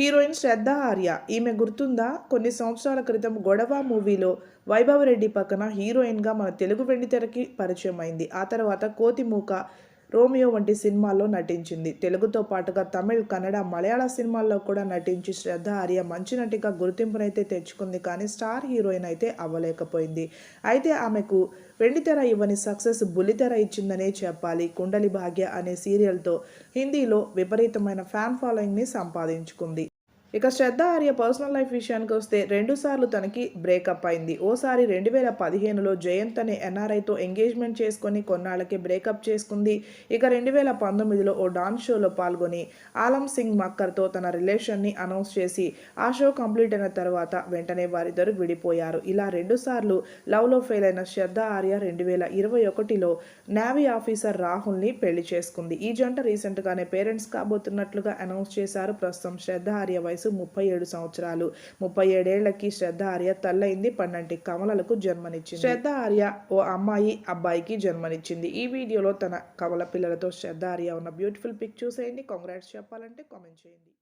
Heroine శ్రద్ధ ఆర్య. ఈమె గుర్తుందా? కొన్ని సంవత్సరాల క్రితం గొడవ మూవీలో వైభవ్ రెడ్డి పక్కన హీరోయిన్గా మన తెలుగు వెండితెరకి పరిచయం అయింది. ఆ తర్వాత కోతిమూక రోమియో వంటి సినిమాల్లో నటించింది. తెలుగుతో పాటుగా తమిళ్ కన్నడ మలయాళ సినిమాల్లో కూడా నటించి శ్రద్ధ ఆర్య మంచి నటిగా గుర్తింపునైతే తెచ్చుకుంది కానీ స్టార్ హీరోయిన్ అయితే అవ్వలేకపోయింది. అయితే ఆమెకు వెండితెర ఇవ్వని సక్సెస్ బుల్లితెర ఇచ్చిందనే చెప్పాలి. కుండలి భాగ్య అనే సీరియల్తో హిందీలో విపరీతమైన ఫ్యాన్ ఫాలోయింగ్ని సంపాదించుకుంది. ఇక శ్రద్ధ ఆర్య పర్సనల్ లైఫ్ విషయానికి వస్తే రెండుసార్లు తనకి బ్రేకప్ అయింది. ఓసారి రెండు వేల పదిహేనులో జయంత్ అనే ఎన్ఆర్ఐతో ఎంగేజ్మెంట్ చేసుకొని కొన్నాళ్ళకి బ్రేకప్ చేసుకుంది. ఇక రెండు వేల పంతొమ్మిదిలో ఓ డాన్స్ షోలో పాల్గొని ఆలం సింగ్ మక్కర్తో తన రిలేషన్ని అనౌన్స్ చేసి ఆ షో కంప్లీట్ అయిన తర్వాత వెంటనే వారిద్దరు విడిపోయారు. ఇలా రెండుసార్లు లవ్లో ఫెయిల్ అయిన శ్రద్ధ ఆర్య రెండు వేల ఇరవై ఒకటిలో నేవీ ఆఫీసర్ రాహుల్ని పెళ్ళి చేసుకుంది. ఈ జంట రీసెంట్గానే పేరెంట్స్ కాబోతున్నట్లుగా అనౌన్స్ చేశారు. ప్రస్తుతం శ్రద్ధ ఆర్య వయసు ముప్పై ఏడు సంవత్సరాలు. ముప్పై ఏడేళ్ళకి శ్రద్ధ ఆర్య తల్లయింది పన్నంటి కమలలకు జన్మనిచ్చింది. శ్రద్ధ ఆర్య ఓ అమ్మాయి అబ్బాయికి జన్మనిచ్చింది. ఈ వీడియోలో తన కమల పిల్లలతో శ్రద్ధ ఆర్య ఉన్న బ్యూటిఫుల్ పిక్ చూసేయండి. కాంగ్రాట్స్ చెప్పాలంటే కామెంట్ చేయండి.